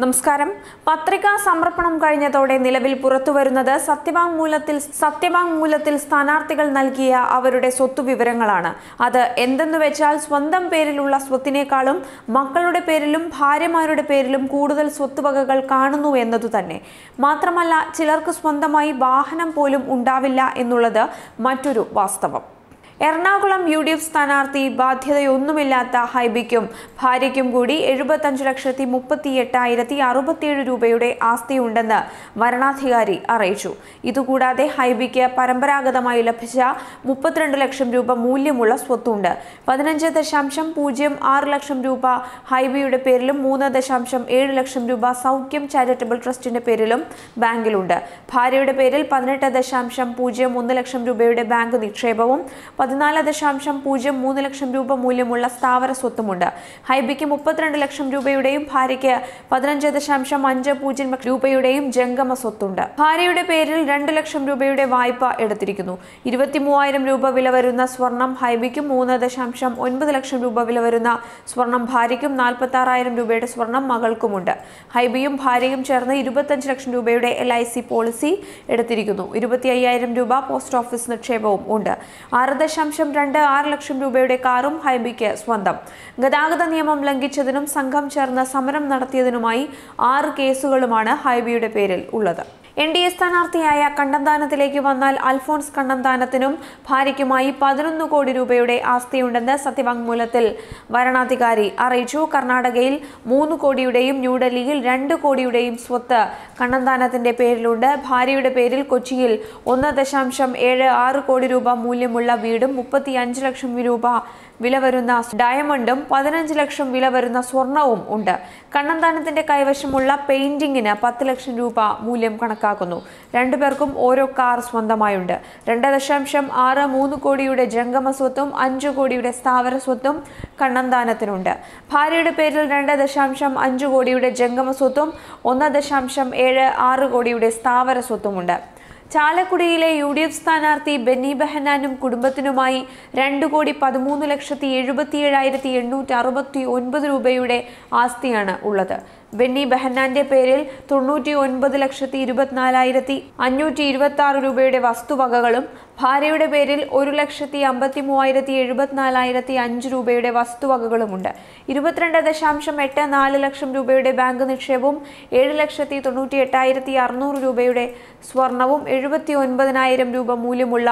നമസ്കാരം. പത്രികാ സമർപ്പണം കഴിഞ്ഞതോടെ നിലവിൽ പുറത്തുവരുന്നത് സത്യവാങ്മൂലത്തിൽ സത്യവാങ്മൂലത്തിൽ സ്ഥാനാർത്ഥികൾ നൽകിയ അവരുടെ സ്വത്ത് വിവരങ്ങളാണ്. അത് എന്തെന്ന് വെച്ചാൽ സ്വന്തം പേരിലുള്ള സ്വത്തിനേക്കാളും മക്കളുടെ പേരിലും ഭാര്യമാരുടെ പേരിലും കൂടുതൽ സ്വത്തുവകകൾ കാണുന്നു എന്നതു തന്നെ. മാത്രമല്ല ചിലർക്ക് സ്വന്തമായി വാഹനം പോലും ഉണ്ടാവില്ല എന്നുള്ളത് മറ്റൊരു വാസ്തവം. എറണാകുളം യു ഡി എഫ് സ്ഥാനാർത്ഥി ബാധ്യതയൊന്നുമില്ലാത്ത ഹൈബിക്കും ഭാര്യയ്ക്കും കൂടി എഴുപത്തഞ്ച് ലക്ഷത്തി മുപ്പത്തി എട്ടായിരത്തി അറുപത്തിയേഴ് രൂപയുടെ ആസ്തിയുണ്ടെന്ന് വരണാധികാരി അറിയിച്ചു. ഇതുകൂടാതെ ഹൈബിക്ക് പരമ്പരാഗതമായി ലഭിച്ച മുപ്പത്തിരണ്ട് ലക്ഷം രൂപ മൂല്യമുള്ള സ്വത്തുണ്ട്. പതിനഞ്ച് ദശാംശം പൂജ്യം ആറ് ലക്ഷം രൂപ ഹൈബിയുടെ പേരിലും മൂന്ന് ദശാംശം ഏഴ് ലക്ഷം രൂപ സൗഖ്യം ചാരിറ്റബിൾ ട്രസ്റ്റിന്റെ പേരിലും ബാങ്കിലുണ്ട്. ഭാര്യയുടെ പേരിൽ പതിനെട്ട് ദശാംശം പൂജ്യം ഒന്ന് ലക്ഷം രൂപയുടെ ബാങ്ക് നിക്ഷേപവും പതിനാല് ദശാംശം പൂജ്യം മൂന്ന് ലക്ഷം രൂപ മൂല്യമുള്ള സ്ഥാവര സ്വത്തുമുണ്ട്. ഹൈബിക്ക് മുപ്പത്തിരണ്ട് ലക്ഷം രൂപയുടെയും ഭാര്യയ്ക്ക് പതിനഞ്ച് ദശാംശം അഞ്ച് പൂജ്യം രൂപയുടെയും ജംഗമ സ്വത്തുണ്ട്. ഭാര്യയുടെ പേരിൽ രണ്ട് ലക്ഷം രൂപയുടെ വായ്പ എടുത്തിരിക്കുന്നു. ഇരുപത്തി മൂവായിരം രൂപ വില വരുന്ന സ്വർണം ഹൈബിക്കും മൂന്ന് ദശാംശം ഒൻപത് ലക്ഷം രൂപ വില വരുന്ന സ്വർണം ഭാര്യയ്ക്കും നാൽപ്പത്തി ആറായിരം രൂപയുടെ സ്വർണം മകൾക്കുമുണ്ട്. ഹൈബിയും ഭാര്യയും ചേർന്ന് ഇരുപത്തഞ്ച് ലക്ഷം രൂപയുടെ എൽ ഐ സി പോളിസി എടുത്തിരിക്കുന്നു. ഇരുപത്തി അയ്യായിരം രൂപ പോസ്റ്റ് ഓഫീസ് നിക്ഷേപവും ഉണ്ട്. ആറ് ദശാംശം രണ്ട് ആറ് ലക്ഷം രൂപയുടെ കാറും ഹൈബിക്ക് സ്വന്തം. ഗതാഗത നിയമം ലംഘിച്ചതിനും സംഘം ചേർന്ന് സമരം നടത്തിയതിനുമായി ആറ് കേസുകളുമാണ് ഹൈബിയുടെ പേരിൽ ഉള്ളത്. എൻ ഡി എ സ്ഥാനാർത്ഥിയായ കണ്ണന്താനത്തിലേക്ക് വന്നാൽ അൽഫോൺസ് കണ്ടന്താനത്തിനും ഭാര്യയ്ക്കുമായി പതിനൊന്ന് കോടി രൂപയുടെ ആസ്തിയുണ്ടെന്ന് സത്യവാങ്മൂലത്തിൽ വരണാധികാരി അറിയിച്ചു. കർണാടകയിൽ മൂന്ന് കോടിയുടെയും ന്യൂഡൽഹിയിൽ രണ്ട് കോടിയുടെയും സ്വത്ത് കണ്ണന്താനത്തിന്റെ പേരിലുണ്ട്. ഭാര്യയുടെ പേരിൽ കൊച്ചിയിൽ ഒന്ന് ദശാംശം ഏഴ് ആറ് കോടി രൂപ മൂല്യമുള്ള വീടും മുപ്പത്തി അഞ്ച് ലക്ഷം രൂപ വില വരുന്ന ഡയമണ്ടും പതിനഞ്ച് ലക്ഷം വില വരുന്ന സ്വർണവും ഉണ്ട്. കണ്ണന്താനത്തിന്റെ കൈവശമുള്ള പെയിന്റിങ്ങിന് പത്ത് ലക്ഷം രൂപ മൂല്യം കണക്കാക്കുന്നു. രണ്ടുപേർക്കും ഓരോ കാർ സ്വന്തമായുണ്ട്. രണ്ട് ദശാംശം ആറ് മൂന്ന് കോടിയുടെ ജംഗമ സ്വത്തും അഞ്ചു കോടിയുടെ സ്ഥാവര സ്വത്തും കണ്ണന്താനത്തിനുണ്ട്. ഭാര്യയുടെ പേരിൽ രണ്ട് ദശാംശം അഞ്ച് കോടിയുടെ ജംഗമ സ്വത്തും ഒന്ന് ദശാംശം ഏഴ് ആറ് കോടിയുടെ സ്ഥാവര സ്വത്തുമുണ്ട്. ചാലക്കുടിയിലെ യു ഡി എഫ് സ്ഥാനാർത്ഥി ബെന്നി ബെഹനാനും കുടുംബത്തിനുമായി രണ്ട് കോടി പതിമൂന്ന് ലക്ഷത്തി എഴുപത്തി ഏഴായിരത്തി എണ്ണൂറ്റി അറുപത്തി ഒൻപത് രൂപയുടെ ആസ്തിയാണ് ഉള്ളത്. ബെന്നി ബെഹന്നാന്റെ പേരിൽ തൊണ്ണൂറ്റി ഒൻപത് ലക്ഷത്തി ഇരുപത്തിനാലായിരത്തി അഞ്ഞൂറ്റി ഇരുപത്തി ആറ് രൂപയുടെ വസ്തുവകകളും ഭാര്യയുടെ പേരിൽ ഒരു ലക്ഷത്തി അമ്പത്തി മൂവായിരത്തി എഴുപത്തിനാലായിരത്തി അഞ്ച് രൂപയുടെ വസ്തുവകകളുമുണ്ട്. ഇരുപത്തിരണ്ട് ദശാംശം എട്ട് നാല് ലക്ഷം രൂപയുടെ ബാങ്ക് നിക്ഷേപവും ഏഴ് ലക്ഷത്തി തൊണ്ണൂറ്റി എട്ടായിരത്തി അറുന്നൂറ് രൂപയുടെ സ്വർണവും എഴുപത്തി ഒൻപതിനായിരം രൂപ മൂല്യമുള്ള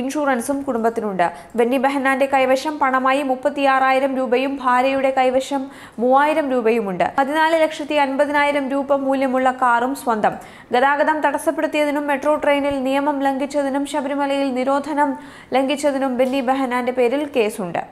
ഇൻഷുറൻസും കുടുംബത്തിനുണ്ട്. ബെന്നി ബെഹനാന്റെ കൈവശം പണമായി മുപ്പത്തിയാറായിരം രൂപയും ഭാര്യയുടെ കൈവശം മൂവായിരം രൂപയുമുണ്ട്. പതിനാല് ലക്ഷത്തി അൻപതിനായിരം രൂപ മൂല്യമുള്ള കാറും സ്വന്തം. ഗതാഗതം തടസ്സപ്പെടുത്തിയതിനും മെട്രോ ട്രെയിനിൽ നിയമം ലംഘിച്ചതിനും ശബരിമലയിൽ നിരോധനം ലംഘിച്ചതിനും ബെന്നി ബെഹനാന്റെ പേരിൽ കേസുണ്ട്.